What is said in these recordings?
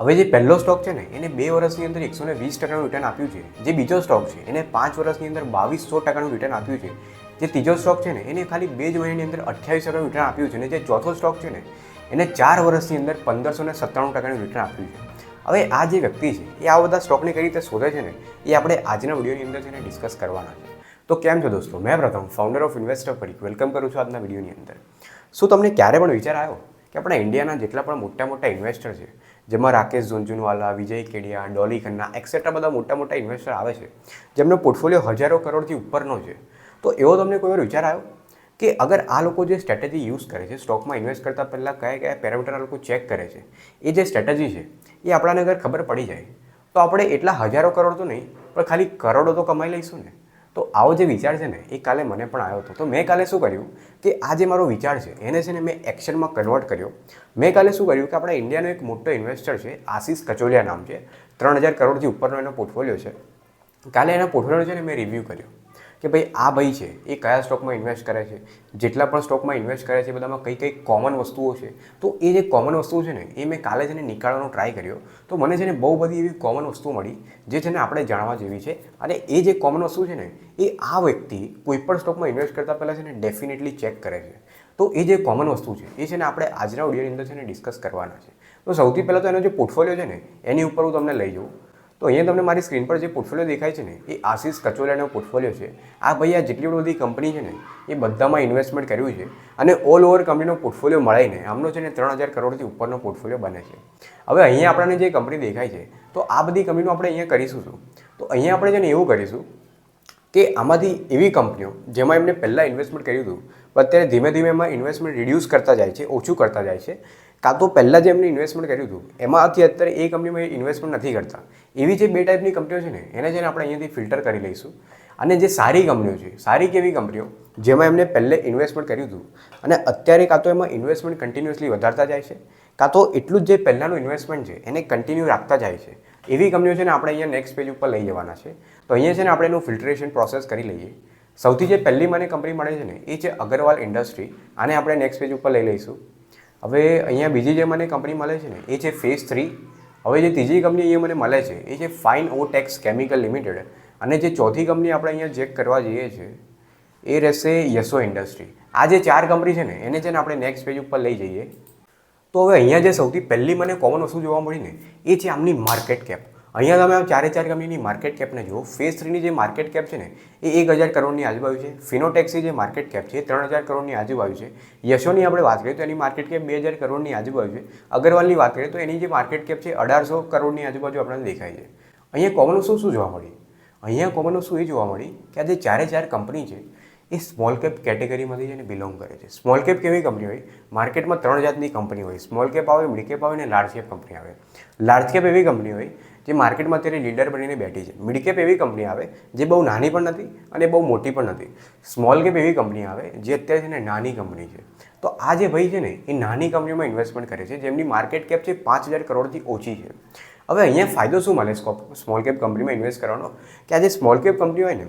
હવે જે પહેલો સ્ટોક છે ને, એને બે વર્ષની અંદર એકસો ને વીસ ટકાનું રિટર્ન આપ્યું છે. જે બીજો સ્ટોક છે, એને પાંચ વર્ષની અંદર બાવીસો ટકાનું રિટર્ન આપ્યું છે. જે ત્રીજો સ્ટોક છે ને, એને ખાલી બે જ મહિનાની અંદર અઠ્યાવીસ ટકાનું રિટર્ન આપ્યું છે. અને જે ચોથો સ્ટોક છે ને, એને ચાર વર્ષની અંદર પંદરસો ને સત્તાણું ટકાનું રિટર્ન આપ્યું છે. હવે આ જે વ્યક્તિ છે, એ આ બધા સ્ટોકને કઈ રીતે શોધે છે ને, એ આપણે આજના વિડીયોની અંદર છે ડિસ્કસ કરવાના છે. તો કેમ છો દોસ્તો? મેં પ્રથમ ફાઉન્ડર ઓફ ઇન્વેસ્ટર ફરી વેલકમ કરું છું આજના વિડીયોની અંદર. શું તમને ક્યારે પણ વિચાર આવ્યો કે આપણા ઇન્ડિયાના જેટલા પણ મોટા મોટા ઇન્વેસ્ટર છે જેમાં રાકેશ ઝુંઝુનવાલા વિજય કેડિયા, ડોલી ખન્ના એક્સેટ્રા બધા મોટા મોટા ઇન્વેસ્ટર આવે છે. જેમનો પોર્ટફોલિયો હજારો કરોડથી ઉપરનો છે. તો એવો તમને કોઈ વાર વિચાર આવ્યો કે અગર આ લોકો જે સ્ટ્રેટેજી યુઝ કરે છે સ્ટોકમાં ઇન્વેસ્ટ કરતાં પહેલાં કયા કયા પેરામીટર આ લોકો ચેક કરે છે, એ જે સ્ટ્રેટેજી છે, એ આપણાને અગર ખબર પડી જાય, તો આપણે એટલા હજારો કરોડ તો નહીં, પણ ખાલી કરોડો તો કમાઈ લઈશું ને. તો આવો જે વિચાર છે ને, એ કાલે મને પણ આવ્યો હતો. તો મેં કાલે શું કર્યું કે આ જે મારો વિચાર છે, એને છે ને મેં એક્શનમાં કન્વર્ટ કર્યો. મેં કાલે શું કર્યું કે આપણા ઇન્ડિયાનો એક મોટો ઇન્વેસ્ટર છે, આશીષ કચોલિયા નામ છે. ત્રણ હજાર કરોડથી ઉપરનો એનો પોર્ટફોલિયો છે. કાલે એના પોર્ટફોલિયો છે ને મેં રિવ્યૂ કર્યો. કે ભાઈ આ ભાઈ છે, એ કયા સ્ટોકમાં ઇન્વેસ્ટ કરે છે, જેટલા પણ સ્ટોકમાં ઇન્વેસ્ટ કરે છે બધામાં કઈ કઈ કોમન વસ્તુઓ છે. તો એ જે કોમન વસ્તુઓ છે ને, એ મેં કાલે છે ને નીકાળવાનો ટ્રાય કર્યો. તો મને છે ને બહુ બધી એવી કોમન વસ્તુ મળી, જે છે ને આપણે જાણવા જેવી છે. અને એ જે કોમન વસ્તુ છે ને, એ આ વ્યક્તિ કોઈપણ સ્ટોકમાં ઇન્વેસ્ટ કરતાં પહેલાં છે ને ડેફિનેટલી ચેક કરે છે. તો એ જે કોમન વસ્તુ છે, એ છે ને આપણે આજના ઓડિયોની અંદર છે ને ડિસ્કસ કરવાના છે. તો સૌથી પહેલાં તો એનો જે પોર્ટફોલિયો છે ને, એની ઉપર હું તમને લઈ જાઉં. તો અહીંયા તમને મારી સ્ક્રીન પર જે પોર્ટફોલિયો દેખાય છે ને, એ આશીષ કચોલિયાનો પોર્ટફોલિયો છે. આ ભાઈ આ જેટલી બધી કંપની છે ને, એ બધામાં ઇન્વેસ્ટમેન્ટ કર્યું છે અને ઓલ ઓવર કંપનીનો પોર્ટફોલિયો મળીને આમનો છે ને ત્રણ હજાર કરોડથી ઉપરનો પોર્ટફોલિયો બને છે. હવે અહીંયા આપણને જે કંપની દેખાય છે, તો આ બધી કંપનીનું આપણે અહીંયા કરીશું શું? તો અહીંયા આપણે છે ને એવું કરીશું કે આમાંથી એવી કંપનીઓ જેમાં એમને પહેલાં ઇન્વેસ્ટમેન્ટ કર્યું હતું અત્યારે ધીમે ધીમે એમાં ઇન્વેસ્ટમેન્ટ રિડ્યુસ કરતા જાય છે, ઓછું કરતા જાય છે. કાં તો પહેલાં જે એમને ઇન્વેસ્ટમેન્ટ કર્યું હતું એમાંથી અત્યારે એ કંપનીમાં ઇન્વેસ્ટમેન્ટ નથી કરતા. એવી જે બે ટાઈપની કંપનીઓ છે ને, એને જેને આપણે અહીંયાથી ફિલ્ટર કરી લઈશું. અને જે સારી કંપનીઓ છે, સારી કેવી કંપનીઓ જેમાં એમને પહેલે ઇન્વેસ્ટમેન્ટ કર્યું હતું, અને અત્યારે કાં તો એમાં ઇન્વેસ્ટમેન્ટ કન્ટિન્યુઅસલી વધારતા જાય છે, કાં તો એટલું જ જે પહેલાંનું ઇન્વેસ્ટમેન્ટ છે, એને કન્ટિન્યુ રાખતા જાય છે. એવી કંપનીઓ છે ને આપણે અહીંયા નેક્સ્ટ પેજ ઉપર લઈ જવાના છે. તો અહીંયા છે ને આપણે એનું ફિલ્ટરેશન પ્રોસેસ કરી લઈએ. સૌથી જે પહેલી મને કંપની મળે છે ને, એ છે અગરવાલ ઇન્ડસ્ટ્રી આને આપણે નેક્સ્ટ પેજ ઉપર લઈ લઈશું. હવે અહીંયા બીજી જે મને કંપની મળે છે ને, એ છે ફેઝ થ્રી હવે જે ત્રીજી કંપની અહીંયા મને મળે છે, એ છે Fineotex chemical limited અને જે ચોથી કંપની આપણે અહીંયા ચેક કરવા જઈએ છીએ, એ રહેશે યશો ઇન્ડસ્ટ્રી. આ જે ચાર કંપની છે ને, એને છે ને આપણે નેક્સ્ટ પેજ ઉપર લઈ જઈએ. તો હવે અહીંયા જે સૌથી પહેલી મને કોમન વસ્તુ જોવા મળી ને, એ છે આમની માર્કેટ કેપ અહીંયા તમે ચારે ચાર કંપનીની માર્કેટ કેપને જુઓ ફેઝ થ્રીની જે માર્કેટ કેપ છે ને, એ એક હજાર કરોડની આજુબાજુ છે. ફિનોટેક્સની જે માર્કેટ કેપ છે ત્રણ હજાર કરોડની આજુબાજુ છે. યશોની આપણે વાત કરીએ તો એની માર્કેટ કેપ બે હજાર કરોડની આજુબાજુ છે. અગરવાલની વાત કરીએ તો એની જે માર્કેટ કેપ છે, અઢારસો કરોડની આજુબાજુ આપણને દેખાય છે. અહીંયા કોમન વસ્તુ શું જોવા મળી અહીંયા કોમન વસ્તુ એ જોવા મળી કે આ જે ચારે ચાર કંપની છે, એ સ્મોલ કેપ કેટેગરીમાંથી જેને બિલોંગ કરે છે. સ્મોલ કેપ કેવી કંપની હોય? માર્કેટમાં ત્રણ જાતની કંપની હોય. સ્મોલ કેપ આવે મિડ કેપ આવે અને લાર્જ કેપ કંપની આવે. લાર્જ કેપ એવી કંપની હોય જે માર્કેટમાં અત્યારે લીડર બનીને બેઠી છે. મિડ કેપ એવી કંપની આવે જે બહુ નાની પણ નથી અને બહુ મોટી પણ નથી. સ્મોલ કેપ એવી કંપની આવે જે અત્યારે છે ને નાની કંપની છે. તો આ જે ભાઈ છે ને, એ નાની કંપનીઓમાં ઇન્વેસ્ટમેન્ટ કરે છે, જેમની માર્કેટ કેપ છે પાંચ હજાર કરોડથી ઓછી છે. હવે અહીંયા ફાયદો શું મળે સ્મોલ કેપ કંપનીમાં ઇન્વેસ્ટ કરવાનો? કે આ જે સ્મોલ કેપ કંપની હોય ને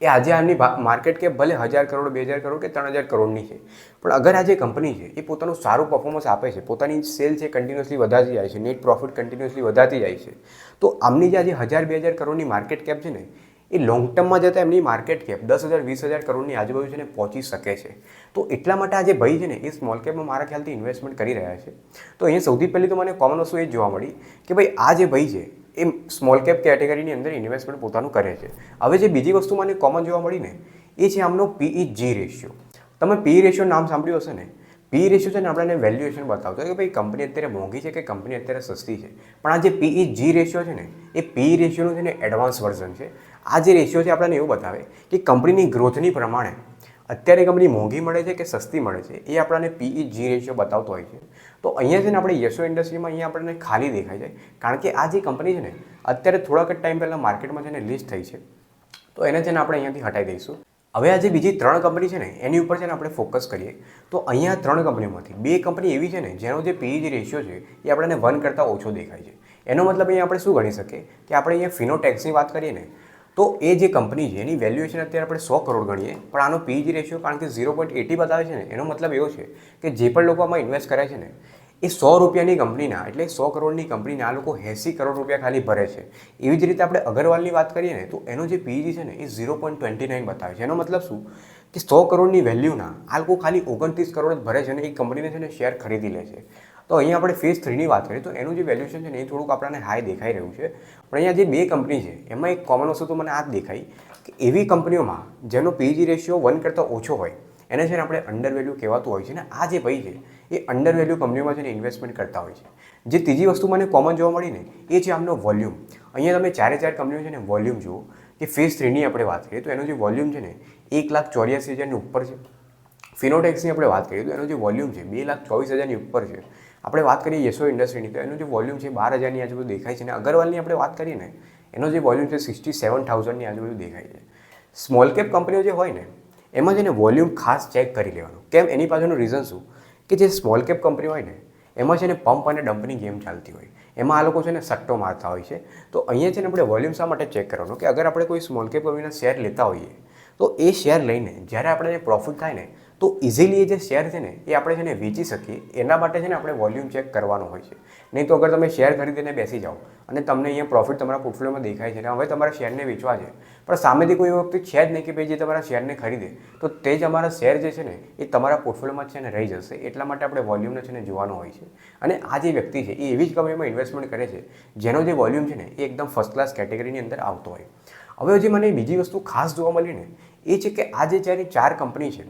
એ આજે આની માર્કેટ કેપ ભલે હજાર કરોડ, બે હજાર કરોડ કે ત્રણ હજાર કરોડની છે, પણ અગર આ જે કંપની છે, એ પોતાનું સારું પરફોર્મન્સ આપે છે, પોતાની સેલ છે કન્ટિન્યુઅસલી વધારતી જાય છે નેટ પ્રોફિટ કન્ટિન્યુઅસલી વધારતી જાય છે, તો આમની જે આજે હજાર, બે હજાર કરોડની માર્કેટ કેપ છે ને, એ લોંગ ટર્મમાં જતાં એમની માર્કેટ કેપ દસ હજાર, વીસ હજાર કરોડની આજુબાજુ છે ને પહોંચી શકે છે. તો એટલા માટે આજે ભાઈ છે ને, એ સ્મોલ કેપમાં મારા ખ્યાલથી ઇન્વેસ્ટમેન્ટ કરી રહ્યા છે. તો અહીંયા સૌથી પહેલી તો મને કોમન વસ્તુ એ જોવા મળી કે ભાઈ આ જે ભાઈ છે એ સ્મોલ કેપ કેટેગરીની અંદર ઇન્વેસ્ટમેન્ટ પોતાનું કરે છે. હવે જે બીજી વસ્તુ મને કોમન જોવા મળી ને, એ છે આમનો પીઈ જી રેશિયો તમે પી રેશિયો નામ સાંભળ્યું હશે ને? પી રેશિયો છે ને આપણને વેલ્યુએશન બતાવતો કે ભાઈ કંપની અત્યારે મોંઘી છે કે કંપની અત્યારે સસ્તી છે? પણ આ જે પીઈ જી રેશિયો છે ને, એ પી રેશિયોનું છે ને એડવાન્સ વર્ઝન છે. આ જે રેશિયો છે આપણને એવું બતાવે કે કંપનીની ગ્રોથની પ્રમાણે અત્યારે કંપની મોંઘી મળે છે કે સસ્તી મળે છે, એ આપણને પીઈ જી રેશિયો બતાવતો હોય છે. તો અહીંયા છે ને આપણે યશો ઇન્ડસ્ટ્રીમાં અહીંયા આપણને ખાલી દેખાય છે. કારણ કે આ જે કંપની છે ને, અત્યારે થોડાક જ ટાઈમ પહેલાં માર્કેટમાં છે ને લિસ્ટ થઈ છે. તો એને છે ને આપણે અહીંયાથી હટાવી દઈશું. હવે આ જે બીજી ત્રણ કંપની છે ને, એની ઉપર છે ને આપણે ફોકસ કરીએ. તો અહીંયા ત્રણ કંપનીમાંથી, બે કંપની એવી છે ને, જેનો જે પીઈ રેશિયો છે, એ આપણને વન કરતાં ઓછો દેખાય છે. એનો મતલબ અહીંયા આપણે શું ગણી શકીએ? કે આપણે અહીંયા ફિનોટેક્સની વાત કરીએ ને તો એ જે કંપની છે, એની વેલ્યુએશન અત્યારે આપણે સો કરોડ ગણીએ. પણ આનો પીજી રેશિયો કારણ કે ઝીરો પોઈન્ટ એટી બતાવે છે ને, એનો મતલબ એવો છે કે જે પણ લોકો આમાં ઇન્વેસ્ટ કરે છે ને, એ સો રૂપિયાની કંપનીના એટલે સો કરોડની કંપનીના આ લોકો એંસી કરોડ રૂપિયા ખાલી ભરે છે. એવી જ રીતે આપણે અગરવાલની વાત કરીએ ને, તો એનો જે પીજી છે ને, એ ઝીરો પોઈન્ટ ટ્વેન્ટી નાઇન બતાવે છે. એનો મતલબ શું? કે સો કરોડની વેલ્યુના આ લોકો ખાલી ઓગણત્રીસ કરોડ જ ભરે છે અને એ કંપનીને છે ને શેર ખરીદી લે છે. તો અહીંયા આપણે ફેઝ થ્રીની વાત કરીએ તો એનું જે વેલ્યુએશન છે ને એ થોડુંક આપણને હાઈ દેખાઈ રહ્યું છે. પણ અહીંયા જે બે કંપની છે, એમાં એક કોમન વસ્તુ તો મને આ જ દેખાઈ કે એવી કંપનીઓમાં જેનો પીજી રેશિયો વન કરતાં ઓછો હોય, એને છે ને આપણે અંડર વેલ્યુ કહેવાતું હોય છે ને આ જે ભાઈ છે, એ અંડર વેલ્યુ કંપનીઓમાં છે ને ઇન્વેસ્ટમેન્ટ કરતા હોય છે. જે ત્રીજી વસ્તુ મને કોમન જોવા મળી ને, એ છે આમનો વોલ્યુમ અહીંયા તમે ચારે ચાર કંપનીઓ છે ને વોલ્યુમ જુઓ કે ફેઝ થ્રીની આપણે વાત કરીએ તો એનો જે વોલ્યુમ છે ને એક લાખ ચોર્યાસી હજારની ઉપર છે. ફિનોટેક્સની આપણે વાત કરીએ તો એનો જે વોલ્યુમ છે બે લાખ ચોવીસ હજારની ઉપર છે. આપણે વાત કરીએ યશો ઇન્ડસ્ટ્રીની, તો એનું જે વોલ્યુમ છે બાર હજારની આજુબાજુ દેખાય છે અને અગરવાલની આપણે વાત કરીએ ને, એનો જે વોલ્યુમ છે, સિક્સટી સેવન થાઉઝન્ડની આજુબાજુ દેખાય છે. સ્મોલ કેપ કંપનીઓ જે હોય ને, એમાં છે ને વોલ્યુમ ખાસ ચેક કરી લેવાનું. કેમ? એની પાછળનું રીઝન શું? કે જે સ્મોલ કેપ કંપની હોય ને એમાં છે ને પંપ અને ડમ્પની ગેમ ચાલતી હોય. એમાં આ લોકો છે ને સટ્ટો મારતા હોય છે. તો અહીંયા છે ને આપણે વોલ્યુમ શા માટે ચેક કરવાનું? કે અગર આપણે કોઈ સ્મોલ કેપ કંપનીના શેર લેતા હોઈએ, તો એ શેર લઈને જ્યારે આપણે પ્રોફિટ થાય ને, તો ઇઝીલી એ જે શેર છે ને, એ આપણે છે ને વેચી શકીએ. એના માટે છે ને આપણે વોલ્યુમ ચેક કરવાનો હોય છે. નહીં તો અગર તમે શેર ખરીદીને બેસી જાઓ અને તમને અહીંયા પ્રોફિટ તમારા પોર્ટફોલિયોમાં દેખાય છે ને, હવે તમારા શેરને વેચવા છે પણ સામેથી કોઈ વ્યક્તિ છે જ નહીં કે ભાઈ જે તમારા શેરને ખરીદે, તો તે જ અમારા શેર જે છે ને, એ તમારા પોર્ટફોલિયોમાં છે ને રહી જશે. એટલા માટે આપણે વોલ્યુમને છે ને જોવાનો હોય છે. અને આ જે વ્યક્તિ છે, એ એવી જ કંપનીમાં ઇન્વેસ્ટમેન્ટ કરે છે, જેનો જે વોલ્યુમ છે ને, એ એકદમ ફર્સ્ટ ક્લાસ કેટેગરીની અંદર આવતો હોય. હવે જે મને બીજી વસ્તુ ખાસ જોવા મળી ને, એ છે કે આ જે જ્યારે ચાર કંપની છે,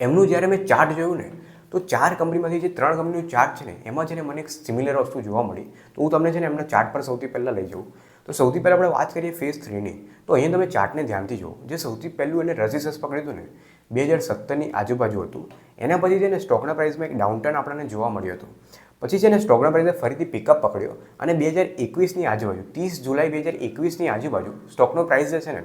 એમનું જ્યારે મેં ચાર્ટ જોયું ને, તો ચાર કંપનીમાંથી જે ત્રણ કંપનીનું ચાર્ટ છે ને, એમાં છે ને મને એક સિમિલર વસ્તુ જોવા મળી. તો હું તમને છે ને એમના ચાર્ટ પર સૌથી પહેલાં લઈ જાઉં. તો સૌથી પહેલાં આપણે વાત કરીએ ફેઝ થ્રીની તો અહીંયા તમે ચાર્ટને ધ્યાનથી જુઓ. જે સૌથી પહેલું એને રેઝિસ્ટન્સ પકડ્યું હતું ને, બે હજાર સત્તરની આજુબાજુ હતું. એના પછી છે ને સ્ટોકના પ્રાઇસમાં એક ડાઉનટર્ન આપણને જોવા મળ્યું હતું. પછી છે ને સ્ટોકના પ્રાઇસે ફરીથી પિકઅપ પકડ્યો અને બે હજાર એકવીસની આજુબાજુ, ત્રીસ જુલાઈ બે હજાર એકવીસની આજુબાજુ સ્ટોકનો પ્રાઇસ જે છે ને,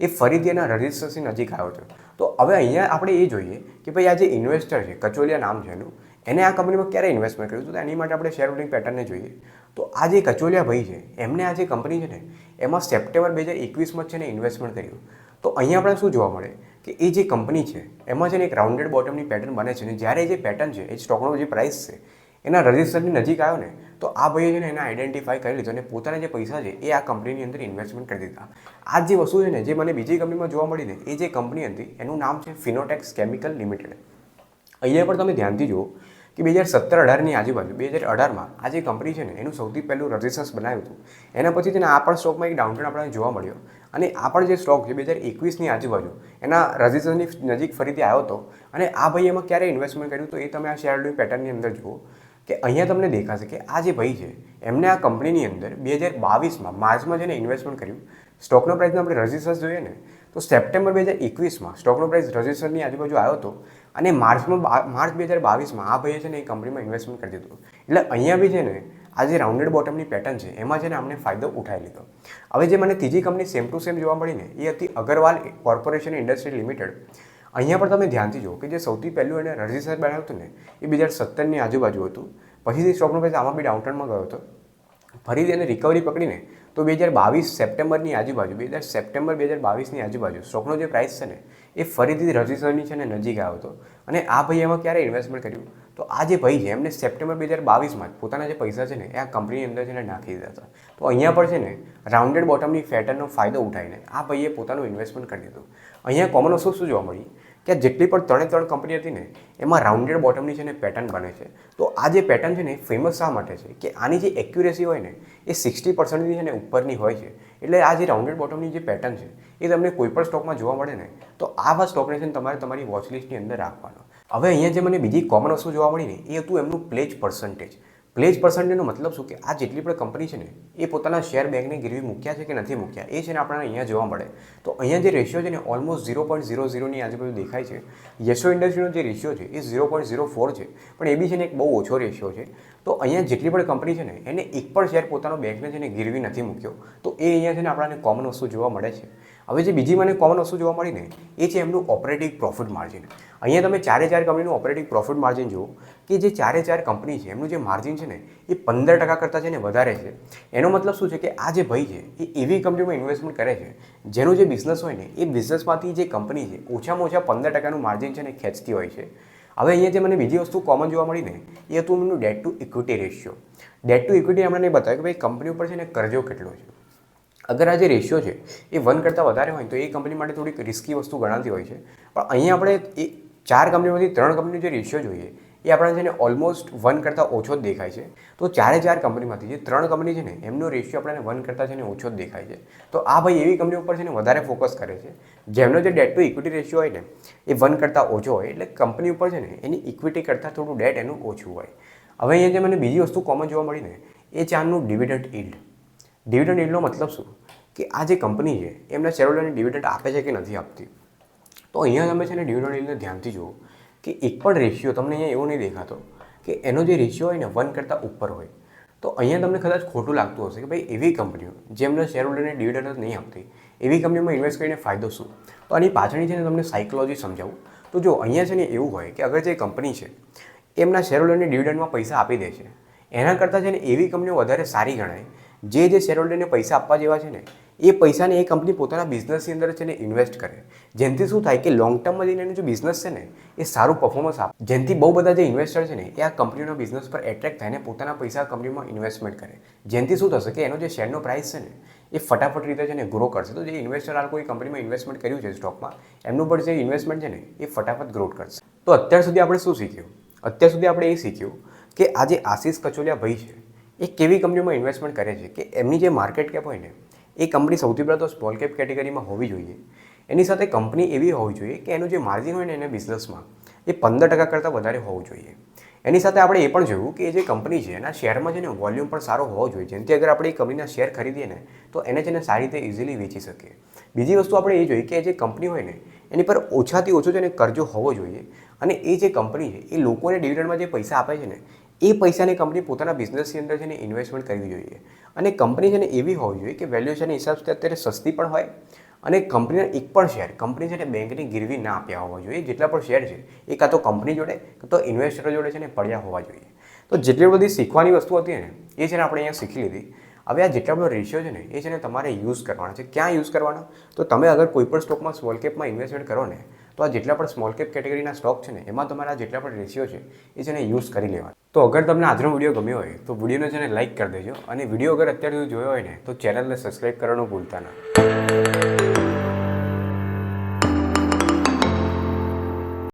એ ફરીથી એના રજિસ્ટર્સની નજીક આવ્યો છે તો હવે અહીંયા આપણે એ જોઈએ કે ભાઈ આ જે ઇન્વેસ્ટર છે કચોલિયા નામ છે એનું એને આ કંપનીમાં ક્યારે ઇન્વેસ્ટમેન્ટ કર્યું? તો એની માટે આપણે શેર હોલ્ડિંગ પેટર્નને જોઈએ. તો આ જે કચોલિયા ભાઈ છે, એમને આ જે કંપની છે ને, એમાં સપ્ટેમ્બર બે હજાર એકવીસમાં છે ને ઇન્વેસ્ટમેન્ટ કર્યું. તો અહીંયા આપણે શું જોવા મળે? કે એ જે કંપની છે, એમાં છે ને એક રાઉન્ડેડ બોટમની પેટર્ન બને છે. ને જ્યારે જે પેટર્ન છે, એ સ્ટોકનો જે પ્રાઇસ છે, એના રજિસ્ટરની નજીક આવ્યો ને, તો આ ભાઈએ છે ને એને આઈડેન્ટિફાઈ કરી લીધો અને પોતાના જે પૈસા છે, એ આ કંપનીની અંદર ઇન્વેસ્ટમેન્ટ કરી દીધા. આ જે વસ્તુ છે ને, જે મને બીજી કંપનીમાં જોવા મળી ને, એ જે કંપની હતી, એનું નામ છે ફિનોટેક્સ કેમિકલ લિમિટેડ અહીંયા પણ તમે ધ્યાનથી જુઓ કે બે હજાર સત્તર અઢારની આજુબાજુ, બે હજાર અઢારમાં આ જે કંપની છે ને, એનું સૌથી પહેલું રજિસ્ટન્સ બનાવ્યું હતું. એના પછી તેને આ પણ સ્ટોકમાં એક ડાઉનટર્ન આપણને જોવા મળ્યો. અને આ પણ જે સ્ટોક છે, બે હજાર એકવીસની આજુબાજુ, એના રજિસ્ટન્સની નજીક ફરીથી આવ્યો હતો. અને આ ભાઈ એમાં ક્યારે ઇન્વેસ્ટમેન્ટ કર્યું તો એ તમે આ શેરડી પેટર્નની અંદર જુઓ કે અહીંયા તમને દેખાશે કે આ જે ભાઈ છે, એમને આ કંપનીની અંદર બે હજાર બાવીસમાં, માર્ચમાં જેને ઇન્વેસ્ટમેન્ટ કર્યું, સ્ટોકનો પ્રાઇસનો આપણે રજિસ્ટર્સ જોઈએ ને, તો સપ્ટેમ્બર બે હજાર એકવીસમાં સ્ટોકનો પ્રાઇસ રજિસ્ટરની આજુબાજુ આવ્યો હતો. અને માર્ચમાં માર્ચ બે હજાર બાવીસમાં આ ભાઈએ છે ને એ કંપનીમાં ઇન્વેસ્ટમેન્ટ કરી દીધું. એટલે અહીંયા બી છે ને, આ જે રાઉન્ડેડ બોટમની પેટર્ન છે, એમાં છે ને અમને ફાયદો ઉઠાવી લીધો. હવે જે મને ત્રીજી કંપની સેમ ટુ સેમ જોવા મળી ને, એ હતી અગરવાલ કોર્પોરેશન ઇન્ડસ્ટ્રી લિમિટેડ. અહીંયા પણ તમે ધ્યાનથી જુઓ કે જે સૌથી પહેલું એને રજિસ્ટર બનાવ્યું હતું ને, એ બે હજાર સત્તરની આજુબાજુ હતું. પછીથી સ્ટોકનો પ્રાઇસ આમાં બી ડાઉનટર્નમાં ગયો હતો. ફરીથી એને રિકવરી પકડીને, તો બે હજાર બાવીસ સપ્ટેમ્બરની આજુબાજુ, બે હજાર સપ્ટેમ્બર બે હજાર બાવીસની આજુબાજુ, સ્ટોકનો જે પ્રાઇસ છે ને એ ફરીથી રજિસ્ટરની છે ને નજીક આવ્યો હતો અને આ ભાઈ એમાં ક્યારે ઇન્વેસ્ટમેન્ટ કર્યું? તો આ જે ભાઈ છે, એમને સપ્ટેમ્બર બે હજાર બાવીસમાં પોતાના જે પૈસા છે ને, એ આ કંપનીની અંદર છે ને નાખી દીધા હતા. તો અહીંયા પર છે ને રાઉન્ડેડ બોટમની પેટર્નનો ફાયદો ઉઠાવીને આ ભાઈએ પોતાનું ઇન્વેસ્ટમેન્ટ કરી દીધું. અહીંયા કોમન વસ્તુ શું જોવા મળી? કે જેટલી પણ ત્રણે ત્રણ કંપની હતી ને, એમાં રાઉન્ડેડ બોટમની છે ને પેટર્ન બને છે. તો આ જે પેટર્ન છે ને ફેમસ શા માટે છે? કે આની જે એક્યુરેસી હોય ને, એ સિક્સટી પર્સન્ટની છે ને ઉપરની હોય છે. એટલે આ જે રાઉન્ડેડ બોટમની જે પેટર્ન છે એ તમને કોઈ પણ સ્ટોકમાં જોવા મળે ને તો આવા સ્ટોકને છે તમારે તમારી વોચલિસ્ટની અંદર રાખવાનો. હવે અહીંયા જે મને બીજી કોમન વસ્તુ જોવા મળી ને એ હતું એમનું પ્લેજ પર્સન્ટેજ પ્લેજ પર્સન્ટેજનો મતલબ શું કે આ જેટલી પણ કંપની છે ને, એ પોતાના શેર બેંકને ગીરવી મૂક્યા છે કે નથી મૂક્યા, એ છે ને આપણને અહીંયા જોવા મળે. તો અહીંયા જે રેશિયો છે ને ઓલમોસ્ટ ઝીરો પોઈન્ટ ઝીરો ઝીરોની આજુબાજુ દેખાય છે, યશો ઇન્ડસ્ટ્રીનો જે રેશિયો છે, એ ઝીરો પોઈન્ટ ઝીરો ફોર છે. પણ એ બી છે ને એક બહુ ઓછો રેશિયો છે. તો અહીંયા જેટલી પણ કંપની છે ને, એને એક પણ શેર પોતાનો બેંકને છે ને ગીરવી નથી મૂક્યો, તો એ અહીંયા છે ને આપણને કોમન વસ્તુ જોવા મળે છે. હવે જે બીજી મને કોમન વસ્તુ જોવા મળી ને, એ છે એમનું ઓપરેટિંગ પ્રોફિટ માર્જિન અહીંયા તમે ચારે ચાર કંપનીનું ઓપરેટિંગ પ્રોફિટ માર્જિન જુઓ, કે જે ચારે ચાર કંપની છે, એમનું જે માર્જિન છે ને, એ પંદર ટકા કરતાં છે ને વધારે છે. એનો મતલબ શું છે કે આ જે ભાઈ છે, એ એવી કંપનીમાં ઇન્વેસ્ટમેન્ટ કરે છે, જેનો જે બિઝનેસ હોય ને, એ બિઝનેસમાંથી જે કંપની છે, ઓછામાં ઓછા પંદર ટકાનું માર્જિન છે ને ખેંચતી હોય છે. હવે અહીંયા જે મને બીજી વસ્તુ કોમન જોવા મળી ને, એ હતું એમનું debt to equity ratio debt to equity એમણે નહીં બતાવ્યું કે ભાઈ કંપની ઉપર છે ને કરજો કેટલો છે. અગર આ જે રેશિયો છે, એ વન કરતાં વધારે હોય તો એ કંપની માટે થોડીક રિસ્કી વસ્તુ ગણાતી હોય છે. પણ અહીંયા આપણે એ ચાર કંપનીમાંથી ત્રણ કંપનીનો જે રેશિયો જોઈએ એ આપણા છે ને ઓલમોસ્ટ વન કરતાં ઓછો જ દેખાય છે. તો ચારે ચાર કંપનીમાંથી જે ત્રણ કંપની છે ને, એમનો રેશિયો આપણને વન કરતાં છે ને ઓછો જ દેખાય છે. તો આ ભાઈ એવી કંપની ઉપર છે ને વધારે ફોકસ કરે છે. જેમનો જે ડેટ ટુ ઇક્વિટી રેશિયો હોય ને, એ વન કરતાં ઓછો હોય. એટલે કંપની ઉપર છે ને, એની ઇક્વિટી કરતાં થોડું ડેટ એનું ઓછું હોય. હવે અહીંયા જે મને બીજી વસ્તુ કોમન જોવા મળી ને, એ ચારનું ડિવિડન્ટ ઈલ્ડ ડિવિડન્ડ ઇલ્ડનો મતલબ શું? કે આ જે કંપની છે, એમના શેરહોલ્ડરને ડિવિડન્ડ આપે છે કે નથી આપતી? તો અહીંયા તમે છે ને ડિવિડન્ડ ઇલ્ડને ધ્યાનથી જુઓ. કે એક પણ રેશિયો તમને અહીંયા એવો નહીં દેખાતો કે એનો જે રેશિયો હોય ને વન કરતાં ઉપર હોય. તો અહીંયા તમને કદાચ ખોટું લાગતું હશે કે ભાઈ એવી કંપનીઓ જેમના શેરહોલ્ડરને ડિવિડન્ડ જ નહીં આપતી, એવી કંપનીમાં ઇન્વેસ્ટ કરીને ફાયદો શું? તો આની પાછળની છે ને તમને સાયકોલોજી સમજાવું. તો જો અહીંયા છે ને એવું હોય કે અગર જે કંપની છે, એમના શેરહોલ્ડરને ડિવિડન્ડમાં પૈસા આપી દે છે, એના કરતાં છે ને એવી કંપનીઓ વધારે સારી ગણાય જે જે શેર હોલ્ડરને પૈસા આપવા જેવા છે ને, એ પૈસાને એ કંપની પોતાના બિઝનેસની અંદર છે ને ઇન્વેસ્ટ કરે. જેનાથી શું થાય કે લોંગ ટર્મમાં જઈને એનું જે બિઝનેસ છે ને, એ સારું પરફોર્મન્સ આપે. જેનાથી બહુ બધા જે ઇન્વેસ્ટર છે ને, એ આ કંપનીના બિઝનેસ પર એટ્રેક્ટ થાય ને પોતાના પૈસા કંપનીમાં ઇન્વેસ્ટમેન્ટ કરે. જેનાથી શું થશે કે એનો જે શેરનો પ્રાઇસ છે ને, એ ફટાફટ રીતે છે ને ગ્રો કરશે. તો જે ઇન્વેસ્ટર આ કોઈ કંપનીમાં ઇન્વેસ્ટમેન્ટ કર્યું છે સ્ટોકમાં એમનું પણ જે ઇન્વેસ્ટમેન્ટ છે ને, એ ફટાફટ ગ્રોથ કરશે. તો અત્યાર સુધી આપણે શું શીખ્યું? અત્યાર સુધી આપણે એ શીખ્યું કે આ જે આશીષ કચોલિયા ભાઈ છે એ કેવી કંપનીમાં ઇન્વેસ્ટમેન્ટ કરે છે કે એમની જે માર્કેટ કેપ હોય ને, એ કંપની સૌથી પહેલાં તો સ્મોલ કેપ કેટેગરીમાં હોવી જોઈએ. એની સાથે કંપની એવી હોવી જોઈએ કે એનું જે માર્જિન હોય ને એને બિઝનેસમાં એ પંદર ટકા કરતાં વધારે હોવું જોઈએ. એની સાથે આપણે એ પણ જોયું કે જે કંપની છે, એના શેરમાં છે ને વોલ્યુમ પણ સારો હોવો જોઈએ. જેનાથી અગર આપણે એ કંપનીના શેર ખરીદીએ ને, તો એને છે ને સારી રીતે ઇઝીલી વેચી શકીએ. બીજી વસ્તુ આપણે એ જોઈએ કે જે કંપની હોય ને, એની પર ઓછાથી ઓછો છે ને કરજો હોવો જોઈએ. અને એ જે કંપની છે, એ લોકોને ડિવિડન્ડમાં જે પૈસા આપે છે ને એ પૈસાની કંપની પોતાના બિઝનેસની અંદર છે ને ઇન્વેસ્ટમેન્ટ કરવી જોઈએ. અને કંપની છે ને એવી હોવી જોઈએ કે વેલ્યુએશન હિસાબથી અત્યારે સસ્તી પણ હોય અને કંપનીના એક પણ શેર કંપની છે ને બેંકની ગીરવી ના આપ્યા હોવા જોઈએ. જેટલા પણ શેર છે, એ કાં તો કંપની જોડે, કાં તો ઇન્વેસ્ટરો જોડે છે ને પડ્યા હોવા જોઈએ. તો જેટલી બધી શીખવાની વસ્તુ હતી ને, એ છે ને આપણે અહીંયા શીખી લીધી. હવે આ જેટલા બધો રેશિયો છે ને, એ છે ને તમારે યુઝ કરવાના છે. ક્યાં યુઝ કરવાના? તો તમે અગર કોઈ પણ સ્ટોકમાં સ્મોલ કેપમાં ઇન્વેસ્ટમેન્ટ કરો ને, તો આ જેટલા પણ સ્મોલ કેપ કેટેગરીના સ્ટોક છે ને, એમાં તમારા જેટલા પણ રેશિયો છે, એ છે ને યુઝ કરી લેવાના. તો અગર તમને આજનો વીડિયો ગમ્યો હોય, તો વિડીયોને છે ને લાઇક કરી દેજો. અને વીડિયો અગર અત્યારે જોયો હોય ને, તો ચેનલને સબસ્ક્રાઈબ કરવાનું ભૂલતા ના.